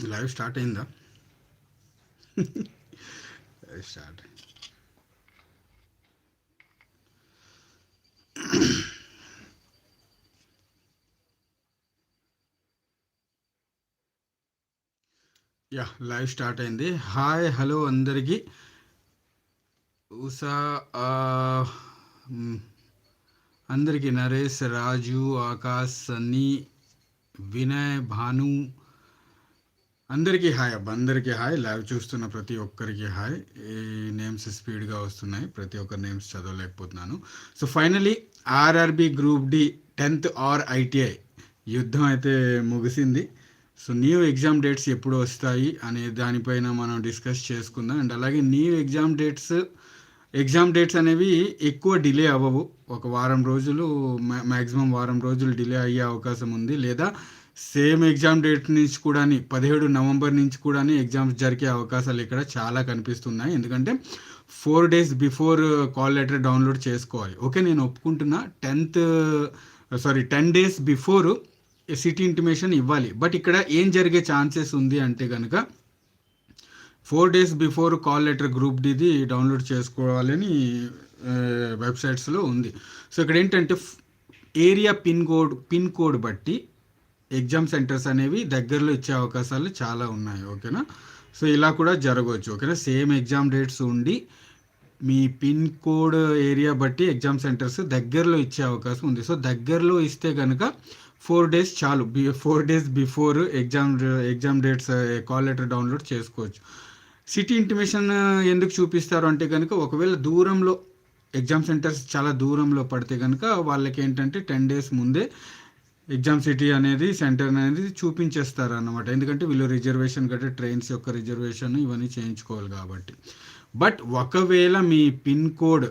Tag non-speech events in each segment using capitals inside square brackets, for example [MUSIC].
Live start అయిందా? Start. Yeah live start అయింది. Hi hello అందరికీ. ఉషా అందరికీ నరేష్ రాజు ఆకాష్ సన్నీ వినయ్ భాను అందరికీ హాయ్ అబ్బా అందరికీ హాయ్. లైవ్ చూస్తున్న ప్రతి ఒక్కరికి హాయ్. ఈ నేమ్స్ స్పీడ్గా వస్తున్నాయి. ప్రతి ఒక్కరి names చదవలేకపోతున్నాను. So finally RRB group D tenth or ITI యుద్ధం అయితే ముగిసింది. సో న్యూ ఎగ్జామ్ డేట్స్ ఎప్పుడు వస్తాయి అనే దానిపైన మనం డిస్కస్ చేసుకుందాం. అండ్ అలాగే new exam dates exam dates అనేవి ఎక్కువ డిలే అవ్వవు. ఒక వారం రోజులు మ్యాక్సిమం వారం రోజులు డిలే అయ్యే అవకాశం ఉంది. లేదా సేమ్ ఎగ్జామ్ డేట్ నుంచి కూడా పదిహేడు నవంబర్ నుంచి కూడా ఎగ్జామ్స్ జరిగే అవకాశాలు ఇక్కడ చాలా కనిపిస్తున్నాయి. ఎందుకంటే four days before call letter download చేసుకోవాలి. ఓకే నేను ఒప్పుకుంటున్నా. Tenth sorry ten days before city intimation ఇవ్వాలి. బట్ ఇక్కడ ఏం జరిగే ఛాన్సెస్ ఉంది అంటే కనుక four days before call letter group DD download చేసుకోవాలని వెబ్సైట్స్లో ఉంది. సో ఇక్కడ ఏంటంటే area pin code pin code బట్టి ఎగ్జామ్ సెంటర్స్ అనేవి దగ్గరలో ఇచ్చే అవకాశాలు చాలా ఉన్నాయి ఓకేనా? సో ఇలా కూడా జరగవచ్చు ఓకేనా? సేమ్ ఎగ్జామ్ డేట్స్ ఉండి మీ పిన్ కోడ్ ఏరియా బట్టి ఎగ్జామ్ సెంటర్స్ దగ్గరలో ఇచ్చే అవకాశం ఉంది. సో దగ్గరలో ఇస్తే కనుక ఫోర్ డేస్ చాలు before days before exam exam dates call letter download చేసుకోవచ్చు. సిటీ ఇంటిమేషన్ ఎందుకు చూపిస్తారు అంటే కనుక ఒకవేళ దూరంలో ఎగ్జామ్ సెంటర్స్ చాలా దూరంలో పడితే కనుక వాళ్ళకి ఏంటంటే టెన్ డేస్ ముందే ఎగ్జామ్ సిటీ అనేది సెంటర్ అనేది చూపించేస్తారు అన్నమాట. ఎందుకంటే వీళ్ళు రిజర్వేషన్ కట్టే ట్రైన్స్ యొక్క రిజర్వేషన్ ఇవన్నీ చేయించుకోవాలి కాబట్టి. బట్ ఒకవేళ మీ పిన్ కోడ్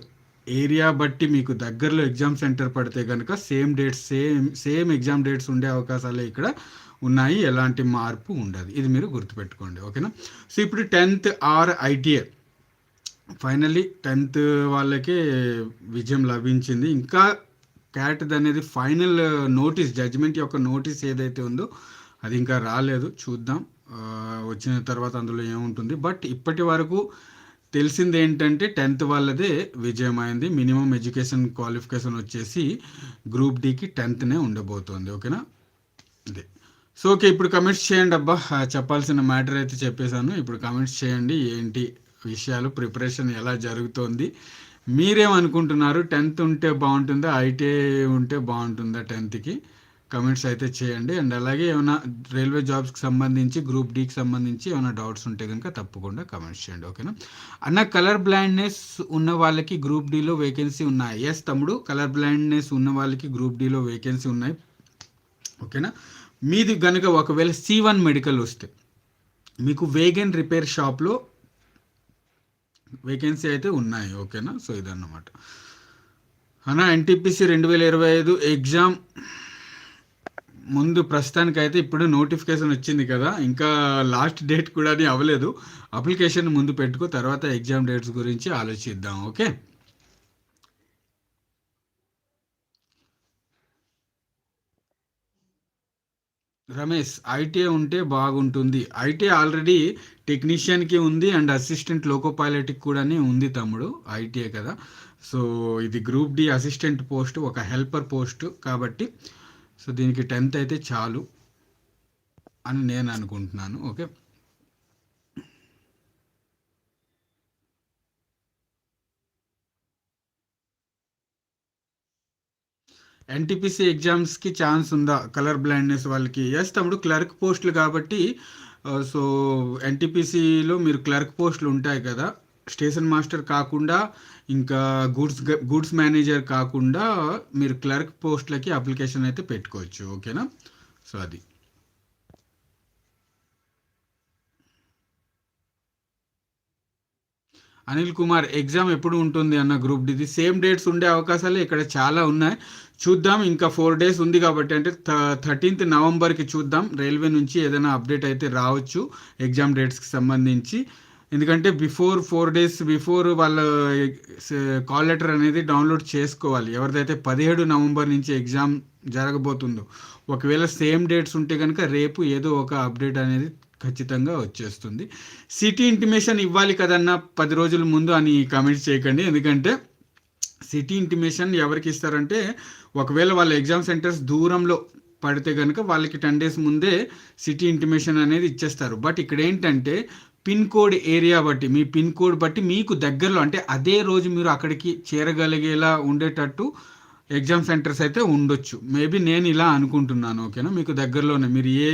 ఏరియా బట్టి మీకు దగ్గరలో ఎగ్జామ్ సెంటర్ పడితే కనుక same dates same same exam dates ఉండే అవకాశాలే ఇక్కడ ఉన్నాయి ఎలాంటి మార్పు ఉండదు. ఇది మీరు గుర్తుపెట్టుకోండి ఓకేనా? సో ఇప్పుడు tenth or ITI finally tenth వాళ్ళకే విజయం లభించింది. ఇంకా క్యాట్ అనేది ఫైనల్ నోటీస్ జడ్జిమెంట్ యొక్క నోటీస్ ఏదైతే ఉందో అది ఇంకా రాలేదు. చూద్దాం. వచ్చిన తర్వాత అందులో ఏముంటుంది? బట్ ఇప్పటి వరకు తెలిసింది ఏంటంటే టెన్త్ వాళ్ళదే విజయం అయింది మినిమం ఎడ్యుకేషన్ క్వాలిఫికేషన్ వచ్చేసి గ్రూప్ డీకి టెన్త్నే ఉండబోతోంది ఓకేనా? అదే. సో ఓకే ఇప్పుడు కమెంట్స్ చేయండి అబ్బా. చెప్పాల్సిన మ్యాటర్ అయితే చెప్పేశాను. ఇప్పుడు కమెంట్స్ చేయండి. ఏంటి విషయాలు ప్రిపరేషన్ ఎలా జరుగుతోంది? మీరేమనుకుంటున్నారు టెన్త్ ఉంటే బాగుంటుందా? ఐటీఐ ఉంటే బాగుంటుందా టెన్త్కి కమెంట్స్ అయితే చేయండి. అండ్ అలాగే ఏమైనా రైల్వే జాబ్స్కి సంబంధించి గ్రూప్ డీకి సంబంధించి ఏమైనా డౌట్స్ ఉంటే కనుక తప్పకుండా కమెంట్స్ చేయండి. ఓకేనా అన్న కలర్ బ్లైండ్నెస్ ఉన్న వాళ్ళకి గ్రూప్ డీలో వేకెన్సీ ఉన్నాయి. ఎస్ తమ్ముడు. కలర్ బ్లైండ్నెస్ ఉన్న వాళ్ళకి గ్రూప్ డీలో వేకెన్సీ ఉన్నాయి. ఓకేనా మీది కనుక ఒకవేళ సి వన్ మెడికల్ వస్తే మీకు వేగన్ రిపేర్ షాప్లో వేకెన్సీ అయితే ఉన్నాయి ఓకేనా? సో ఇదన్నమాట. అన్న ఎన్టీపీసీ రెండు వేల ఇరవై ఐదు ఎగ్జామ్ ముందు ప్రస్తుతానికి అయితే ఇప్పుడు నోటిఫికేషన్ వచ్చింది కదా ఇంకా లాస్ట్ డేట్ కూడా అవ్వలేదు. అప్లికేషన్ ముందు పెట్టుకో తర్వాత ఎగ్జామ్ డేట్స్ గురించి ఆలోచిద్దాం ఓకే? రమేష్ ఐటీఐ ఉంటే బాగుంటుంది. ఐటీఐ ఆల్రెడీ టెక్నీషియన్కి ఉంది అండ్ అసిస్టెంట్ లోకో పైలట్కి కూడా ఉంది తమ్ముడు ఐటీఏ కదా. సో ఇది గ్రూప్ డి అసిస్టెంట్ పోస్ట్ ఒక హెల్పర్ పోస్ట్ కాబట్టి సో దీనికి టెన్త్ అయితే చాలు అని నేను అనుకుంటున్నాను ఓకే? ఎన్టీపీసీ ఎగ్జామ్స్కి ఛాన్స్ ఉందా? కలర్ బ్లైండ్నెస్ వాళ్ళకి. ఎస్ తమ్ముడు క్లర్క్ పోస్టులు కాబట్టి సో ఎన్టీపీసీలో మీరు క్లర్క్ పోస్టులు ఉంటాయి కదా. స్టేషన్ మాస్టర్ కాకుండా ఇంకా గూడ్స్ గూడ్స్ మేనేజర్ కాకుండా మీరు క్లర్క్ పోస్ట్లకి అప్లికేషన్ అయితే పెట్టుకోవచ్చు. ఓకేనా సో అది. అనిల్ కుమార్ ఎగ్జామ్ ఎప్పుడు ఉంటుంది అన్న గ్రూప్ డిది సేమ్ డేట్స్ ఉండే అవకాశాలు ఇక్కడ చాలా ఉన్నాయి. చూద్దాం ఇంకా ఫోర్ డేస్ ఉంది కాబట్టి అంటే థర్టీన్త్ నవంబర్కి చూద్దాం. రైల్వే నుంచి ఏదైనా అప్డేట్ అయితే రావచ్చు ఎగ్జామ్ డేట్స్కి సంబంధించి. ఎందుకంటే బిఫోర్ ఫోర్ డేస్ బిఫోర్ వాళ్ళ కాల్ లెటర్ అనేది డౌన్లోడ్ చేసుకోవాలి. ఎవరిదైతే పదిహేడు నవంబర్ నుంచి ఎగ్జామ్ జరగబోతుందో. ఒకవేళ సేమ్ డేట్స్ ఉంటే కనుక రేపు ఏదో ఒక అప్డేట్ అనేది ఖచ్చితంగా వచ్చేస్తుంది. సిటీ ఇంటిమేషన్ ఇవ్వాలి కదన్నా పది రోజుల ముందు అని కామెంట్స్ చేయకండి. ఎందుకంటే సిటీ ఇంటిమేషన్ ఎవరికి ఇస్తారంటే ఒకవేళ వాళ్ళ ఎగ్జామ్ సెంటర్స్ దూరంలో పడితే కనుక వాళ్ళకి టెన్ డేస్ ముందే సిటీ ఇంటిమేషన్ అనేది ఇచ్చేస్తారు. బట్ ఇక్కడ ఏంటంటే పిన్ కోడ్ ఏరియా బట్టి మీ పిన్ కోడ్ బట్టి మీకు దగ్గరలో అంటే అదే రోజు మీరు అక్కడికి చేరగలిగేలా ఉండేటట్టు ఎగ్జామ్ సెంటర్స్ అయితే ఉండొచ్చు. మేబీ నేను ఇలా అనుకుంటున్నాను. ఓకేనా మీకు దగ్గరలోనే. మీరు ఏ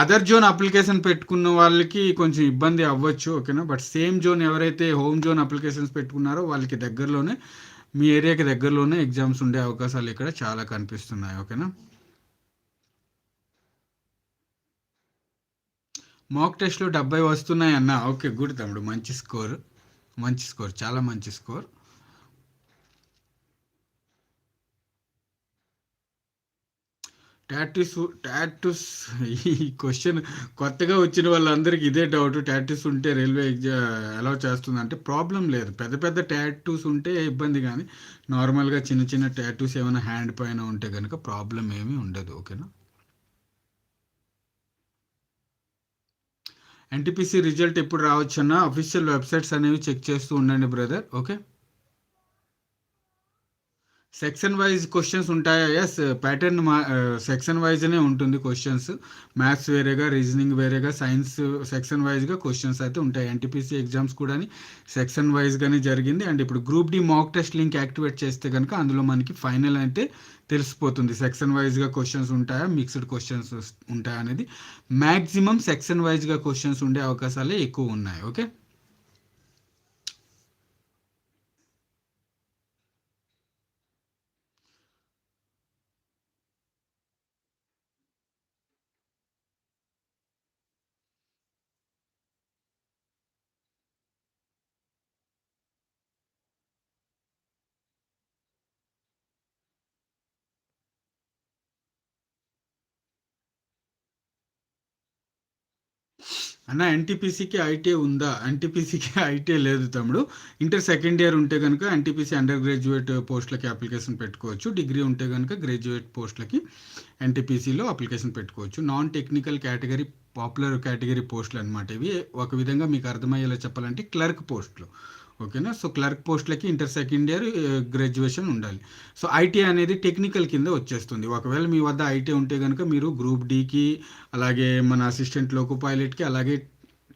అదర్ జోన్ అప్లికేషన్ పెట్టుకున్న వాళ్ళకి కొంచెం ఇబ్బంది అవ్వచ్చు ఓకేనా? బట్ సేమ్ జోన్ ఎవరైతే హోమ్ జోన్ అప్లికేషన్స్ పెట్టుకున్నారో వాళ్ళకి దగ్గరలోనే మీ ఏరియాకి దగ్గరలోనే ఎగ్జామ్స్ ఉండే అవకాశాలు ఇక్కడ చాలా కనిపిస్తున్నాయి ఓకేనా? మాక్ టెస్ట్లో డెబ్బై వస్తున్నాయి అన్న ఓకే గుడ్ తమ్ముడు. మంచి స్కోర్ మంచి స్కోర్ చాలా మంచి స్కోర్ టాటూస్ టాటూస్ ఈ క్వశ్చన్ కొత్తగా వచ్చిన వాళ్ళందరికీ ఇదే డౌట్ టాటూస్ ఉంటే రైల్వే ఎగ్జామ్ అలౌ చేస్తుంది అంటే ప్రాబ్లం లేదు. పెద్ద పెద్ద టాటూస్ ఉంటే ఇబ్బంది కానీ నార్మల్గా చిన్న చిన్న టాటూస్ ఏమైనా హ్యాండ్ పైన ఉంటే కనుక ప్రాబ్లం ఏమీ ఉండదు. ఓకేనా ఎన్టీపీసీ రిజల్ట్ ఎప్పుడు రావచ్చన్నా? అఫీషియల్ వెబ్సైట్స్ అనేవి చెక్ చేస్తూ ఉండండి brother okay section wise questions ఉంటాయా? ఎస్ ప్యాటర్న్ మా సెక్షన్ వైజ్నే ఉంటుంది క్వశ్చన్స్. మ్యాథ్స్ వేరేగా రీజనింగ్ వేరేగా సైన్స్ సెక్షన్ వైజ్గా క్వశ్చన్స్ అయితే ఉంటాయి. ఎన్టీపీసీ ఎగ్జామ్స్ కూడా సెక్షన్ వైజ్గానే జరిగింది. అండ్ ఇప్పుడు group D mock test link activate చేస్తే కనుక అందులో మనకి ఫైనల్ అయితే తెలిసిపోతుంది. సెక్షన్ వైజ్గా క్వశ్చన్స్ ఉంటాయా? మిక్స్డ్ క్వశ్చన్స్ ఉంటాయా అనేది. మ్యాక్సిమం సెక్షన్ వైజ్గా క్వశ్చన్స్ ఉండే అవకాశాలే ఎక్కువ ఉన్నాయి. ఓకే అన్న ఎన్టీపీసీకి ఐటీ ఉందా? ఎన్టీపీసీకి [LAUGHS] ఐటీ లేదు తమ్ముడు. ఇంటర్ సెకండ్ ఇయర్ ఉంటే కనుక ఎన్టీపీసీ అండర్ గ్రాడ్యుయేట్ పోస్టులకి అప్లికేషన్ పెట్టుకోవచ్చు. డిగ్రీ ఉంటే కనుక గ్రాడ్యుయేట్ పోస్టులకి ఎన్టీపీసీలో అప్లికేషన్ పెట్టుకోవచ్చు. Non technical category popular category పోస్టులు అనమాట ఇవి. ఒక విధంగా మీకు అర్థమయ్యేలా చెప్పాలంటే క్లర్క్ పోస్టులు. ఓకేనా? సో క్లర్క్ పోస్ట్లకి ఇంటర్ సెకండ్ ఇయర్ గ్రాడ్యుయేషన్ ఉండాలి. సో ఐటీ అనేది టెక్నికల్ కింద వచ్చేస్తుంది. ఒకవేళ మీ వద్ద ఐటీ ఉంటే కనుక మీరు గ్రూప్ డీకి అలాగే మన అసిస్టెంట్ లోకో పైలట్కి అలాగే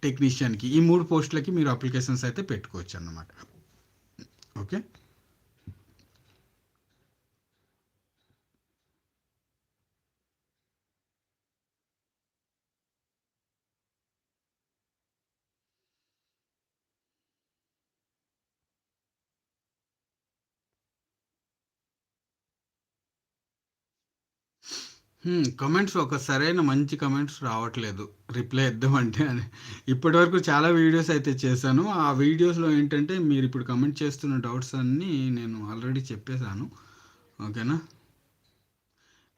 టెక్నీషియన్కి ఈ మూడు పోస్టులకి మీరు అప్లికేషన్స్ అయితే పెట్టుకోవచ్చు అన్నమాట ఓకే? కమెంట్స్ ఒక సరైన మంచి కమెంట్స్ రావట్లేదు. రిప్లై ఇద్దామంటే అని. ఇప్పటివరకు చాలా వీడియోస్ అయితే చేశాను. ఆ వీడియోస్లో ఏంటంటే మీరు ఇప్పుడు కమెంట్ చేస్తున్న డౌట్స్ అన్నీ నేను ఆల్రెడీ చెప్పేశాను. ఓకేనా?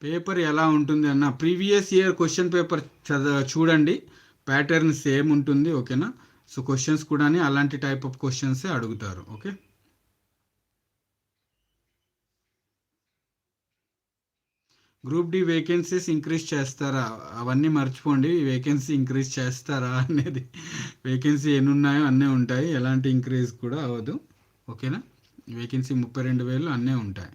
పేపర్ ఎలా ఉంటుంది అన్న ప్రీవియస్ ఇయర్ క్వశ్చన్ పేపర్ చదవ చూడండి. ప్యాటర్న్ సేమ్ ఉంటుంది ఓకేనా? సో క్వశ్చన్స్ కూడా అలాంటి టైప్ ఆఫ్ క్వశ్చన్సే అడుగుతారు okay? Group D vacancies increase చేస్తారా? అవన్నీ మర్చిపోండి. వేకెన్సీ ఇంక్రీజ్ చేస్తారా అనేది. వేకెన్సీ ఎన్ని ఉన్నాయో అన్నీ ఉంటాయి. ఎలాంటి ఇంక్రీజ్ కూడా అవ్వదు. ఓకేనా? వేకెన్సీ ముప్పై రెండు వేలు అన్నీ ఉంటాయి.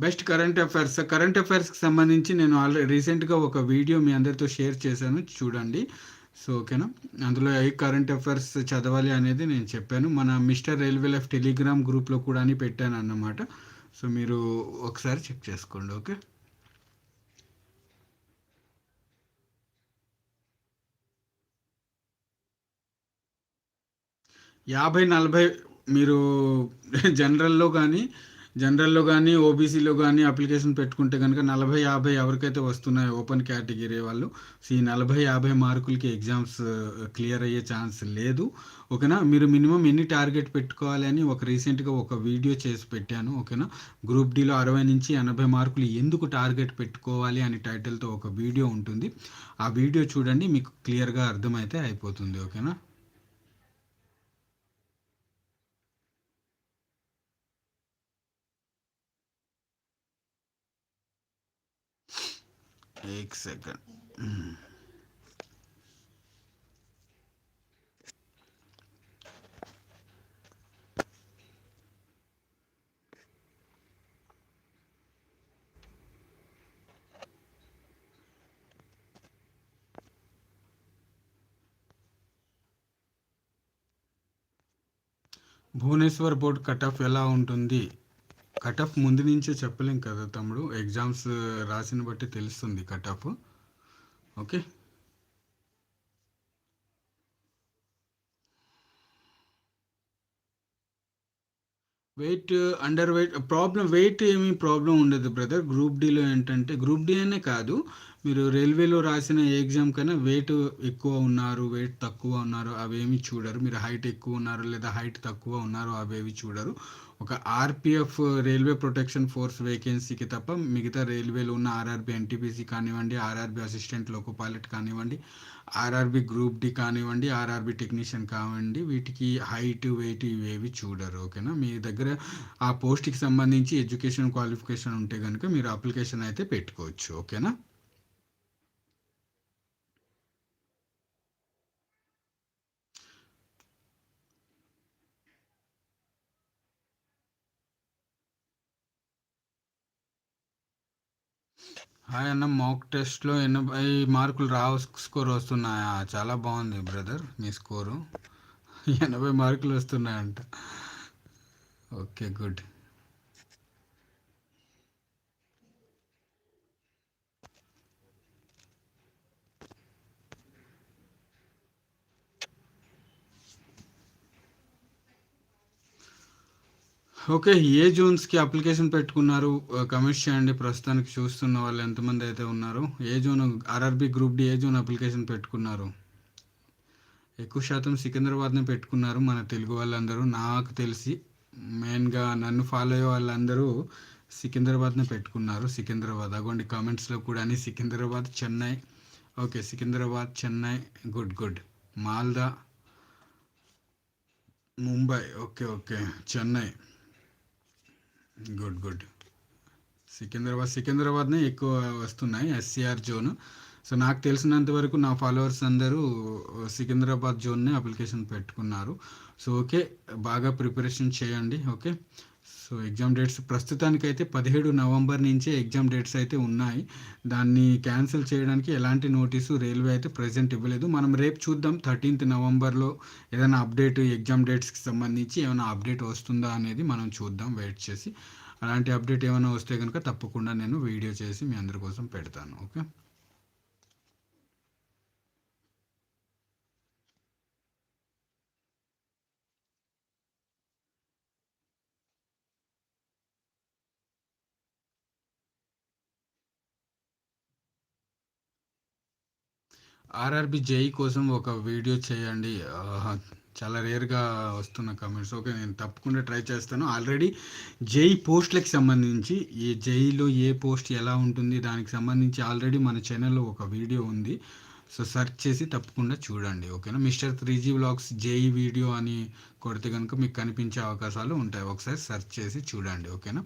Best current affairs. కరెంట్ అఫైర్స్కి సంబంధించి నేను ఆల్రెడీ రీసెంట్గా ఒక వీడియో మీ అందరితో షేర్ చేశాను. చూడండి. సో ఓకేనా? అందులో ఏ కరెంట్ అఫైర్స్ చదవాలి అనేది నేను చెప్పాను. మన మిస్టర్ రైల్వే లైఫ్ టెలిగ్రామ్ గ్రూప్లో కూడా పెట్టాను అన్నమాట. సో మీరు ఒకసారి చెక్ చేసుకోండి ఓకే? యాభై నలభై మీరు [LAUGHS] జనరల్లో కానీ జనరల్లో కానీ ఓబీసీలో కానీ అప్లికేషన్ పెట్టుకుంటే కనుక నలభై యాభై ఎవరికైతే వస్తున్నాయో ఓపెన్ కేటగిరీ వాళ్ళు సో ఈ నలభై యాభై మార్కులకి ఎగ్జామ్స్ క్లియర్ అయ్యే ఛాన్స్ లేదు. ఓకేనా? మీరు మినిమం ఎన్ని టార్గెట్ పెట్టుకోవాలి అని ఒక రీసెంట్గా ఒక వీడియో చేసి పెట్టాను ఓకేనా? గ్రూప్ డీలో అరవై నుంచి ఎనభై మార్కులు ఎందుకు టార్గెట్ పెట్టుకోవాలి అని టైటిల్తో ఒక వీడియో ఉంటుంది. ఆ వీడియో చూడండి మీకు క్లియర్గా అర్థమైతే అయిపోతుంది ఓకేనా? एक second Bhubaneswar board cut off ఎలా ఉంటుంది కట్ ఆఫ్ ముందు నుంచే చెప్పలేం కదా తమ్ముడు. ఎగ్జామ్స్ రాసిన బట్టి తెలుస్తుంది cut off okay? Weight underweight problem weight ఏమీ ప్రాబ్లం ఉండదు బ్రదర్. గ్రూప్ డీలో ఏంటంటే గ్రూప్ డీ అనే కాదు. మీరు రైల్వేలో రాసిన ఎగ్జామ్ కన్నా వెయిట్ ఎక్కువ ఉన్నారు వెయిట్ తక్కువ ఉన్నారు అవేమి చూడరు. మీరు హైట్ ఎక్కువ ఉన్నారు లేదా హైట్ తక్కువ ఉన్నారు అవేవి చూడరు. ఒక ఆర్పిఎఫ్ రైల్వే ప్రొటెక్షన్ ఫోర్స్ వేకెన్సీకి తప్ప మిగతా రైల్వేలో ఉన్న ఆర్ఆర్బి ఎన్టీపీసీ కానివ్వండి ఆర్ఆర్బి అసిస్టెంట్ లోకో పైలట్ కానివ్వండి ఆర్ఆర్బి గ్రూప్ డి కానివ్వండి ఆర్ఆర్బి టెక్నీషియన్ కానివ్వండి వీటికి హైట్ వెయిట్ ఇవేవి చూడరు ఓకేనా? మీ దగ్గర ఆ పోస్ట్కి సంబంధించి ఎడ్యుకేషన్ క్వాలిఫికేషన్ ఉంటే కనుక మీరు అప్లికేషన్ అయితే పెట్టుకోవచ్చు ఓకేనా? హాయ్ అన్న మాక్ టెస్ట్లో ఎనభై మార్కులు రావు స్కోర్ వస్తున్నాయా? చాలా బాగుంది బ్రదర్ మీ స్కోరు ఎనభై మార్కులు వస్తున్నాయంట. ఓకే గుడ్ ఓకే ఏ జోన్స్కి అప్లికేషన్ పెట్టుకున్నారు? కమెంట్స్ చేయండి. ప్రస్తుతానికి చూస్తున్న వాళ్ళు ఎంతమంది అయితే ఉన్నారు. ఏ జోన్? ఆర్ఆర్బి గ్రూప్ డి ఏ జోన్ అప్లికేషన్ పెట్టుకున్నారు? ఎక్కువ శాతం సికింద్రాబాద్ని పెట్టుకున్నారు మన తెలుగు వాళ్ళందరూ. నాకు తెలిసి మెయిన్గా నన్ను ఫాలో అయ్యే వాళ్ళందరూ సికింద్రాబాద్ని పెట్టుకున్నారు. సికింద్రాబాద్. అగోండి కామెంట్స్లో కూడా అని Secunderabad Chennai. Okay Secunderabad Chennai. Good good. Malda Mumbai. Okay okay. Chennai. Good good. Secunderabad సికింద్రాబాద్నే ఎక్కువ వస్తున్నాయి ఎస్సీఆర్ జోన్. సో నాకు తెలిసినంత వరకు నా ఫాలోవర్స్ అందరూ సికింద్రాబాద్ జోన్నే అప్లికేషన్ పెట్టుకున్నారు. సో ఓకే బాగా ప్రిపరేషన్ చేయండి ఓకే. సో ఎగ్జామ్ డేట్స్ ప్రస్తుతానికైతే పదిహేడు నవంబర్ నుంచే ఎగ్జామ్ డేట్స్ అయితే ఉన్నాయి. దాన్ని క్యాన్సిల్ చేయడానికి ఎలాంటి నోటీసు రైల్వే అయితే ప్రజెంట్ ఇవ్వలేదు. మనం రేపు చూద్దాం. థర్టీన్త్ నవంబర్లో ఏదైనా అప్డేట్ ఎగ్జామ్ డేట్స్కి సంబంధించి ఏమైనా అప్డేట్ వస్తుందా అనేది మనం చూద్దాం వెయిట్ చేసి. అలాంటి అప్డేట్ ఏమైనా వస్తే కనుక తప్పకుండా నేను వీడియో చేసి మీ అందరి కోసం పెడతాను. ఓకే? ఆర్ఆర్బి జేఈ కోసం ఒక వీడియో చేయండి. చాలా రేర్గా వస్తున్న కమెంట్స్ ఓకే నేను తప్పకుండా ట్రై చేస్తాను. ఆల్రెడీ జేఈ పోస్ట్లకు సంబంధించి ఏ జేఈలో ఏ పోస్ట్ ఎలా ఉంటుంది దానికి సంబంధించి ఆల్రెడీ మన ఛానల్లో ఒక వీడియో ఉంది. సో సెర్చ్ చేసి తప్పకుండా చూడండి. ఓకేనా? Mr three G blogs JE video అని కొడితే కనుక మీకు కనిపించే అవకాశాలు ఉంటాయి. ఒకసారి సెర్చ్ చేసి చూడండి. ఓకేనా?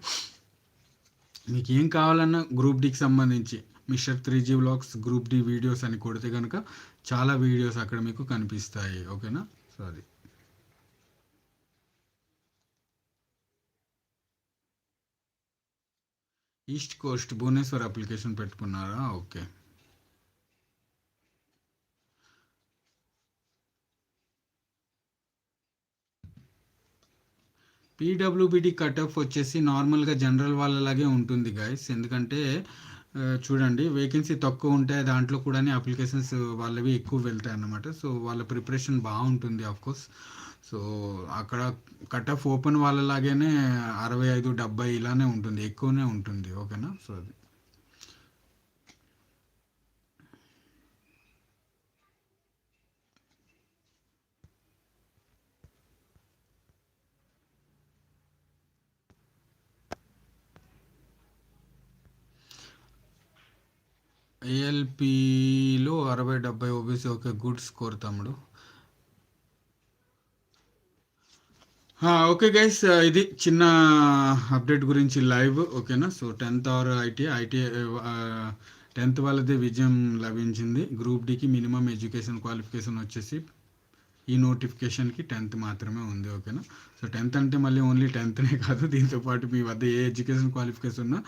మీకు ఏం కావాలన్నా గ్రూప్ డికి సంబంధించి Mr three G blogs group D videos అని కొడితే కనుక చాలా వీడియోస్ అక్కడ మీకు కనిపిస్తాయి ఓకేనా? సో అది. ఈస్ట్ కోస్ట్ భువనేశ్వర్ అప్లికేషన్ పెట్టుకున్నారా? ఓకే. పీడబ్ల్యూబిడి కటఫ్ వచ్చేసి నార్మల్గా జనరల్ వాళ్ళలాగే ఉంటుంది గాయస్. ఎందుకంటే చూడండి వేకెన్సీ తక్కువ ఉంటాయి దాంట్లో కూడా అప్లికేషన్స్ వాళ్ళవి ఎక్కువ వెళ్తాయి అన్నమాట సో వాళ్ళ ప్రిపరేషన్ బాగుంటుంది కోర్స్. సో అక్కడ కట్ ఆఫ్ ఓపెన్ వాళ్ళలాగానే అరవై ఐదు డెబ్బై ఇలానే ఉంటుంది ఎక్కువనే ఉంటుంది ఓకేనా? సో అది. ఏఎల్పిలో అరవై డెబ్బై ఓబీసీ ఓకే గుడ్ స్కోర్ తమ్ముడు. ఓకే గైస్ ఇది చిన్న అప్డేట్ గురించి లైవ్ ఓకేనా? So tenth or IT IT tenth వాళ్ళదే విజయం లభించింది. గ్రూప్ డికి మినిమం ఎడ్యుకేషన్ క్వాలిఫికేషన్ వచ్చేసి ఈ నోటిఫికేషన్కి టెన్త్ మాత్రమే ఉంది ఓకేనా? సో టెన్త్ అంటే మళ్ళీ ఓన్లీ టెన్త్నే కాదు దీంతో పాటు మీ వద్ద ఏ ఎడ్యుకేషన్ క్వాలిఫికేషన్ ఉన్నా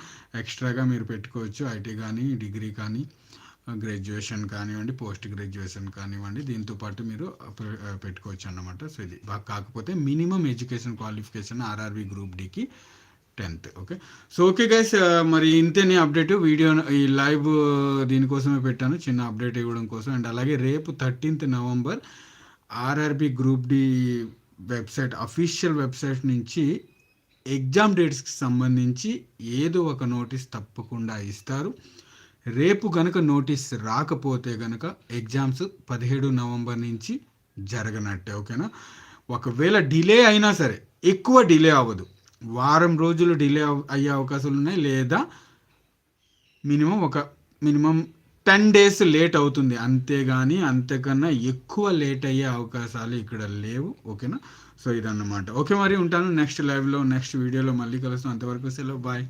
ఎక్స్ట్రాగా మీరు పెట్టుకోవచ్చు ఐటీ కానీ డిగ్రీ కానీ గ్రాడ్యుయేషన్ కానివ్వండి పోస్ట్ గ్రాడ్యుయేషన్ కానివ్వండి దీంతో పాటు మీరు పెట్టుకోవచ్చు అన్నమాట. సో ఇది కాకపోతే minimum education qualification RRB group డికి tenth okay? So okay guys మరి ఇంతేనే అప్డేట్. వీడియో ఈ లైవ్ దీనికోసమే పెట్టాను చిన్న అప్డేట్ ఇవ్వడం కోసం. అండ్ అలాగే రేపు thirteenth November RRB group D website official website నుంచి ఎగ్జామ్ డేట్స్కి సంబంధించి ఏదో ఒక నోటీస్ తప్పకుండా ఇస్తారు. రేపు గనక నోటీస్ రాకపోతే గనక ఎగ్జామ్స్ పదిహేడు నవంబర్ నుంచి జరగనట్టే ఓకేనా? ఒకవేళ డిలే అయినా సరే ఎక్కువ డిలే అవ్వదు. వారం రోజులు డిలే అయ్యే అవకాశాలు ఉన్నాయి లేదా మినిమం ఒక మినిమం టెన్ డేస్ లేట్ అవుతుంది. అంతేగాని అంతకన్నా ఎక్కువ లేట్ అయ్యే అవకాశాలు ఇక్కడ లేవు. ఓకేనా? సో ఇదన్నమాట. ఓకే మరి ఉంటాను. నెక్స్ట్ లైవ్లో నెక్స్ట్ వీడియోలో మళ్ళీ కలుస్తాం. అంతవరకు సెలవు. బాయ్.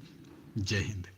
జై హింద్.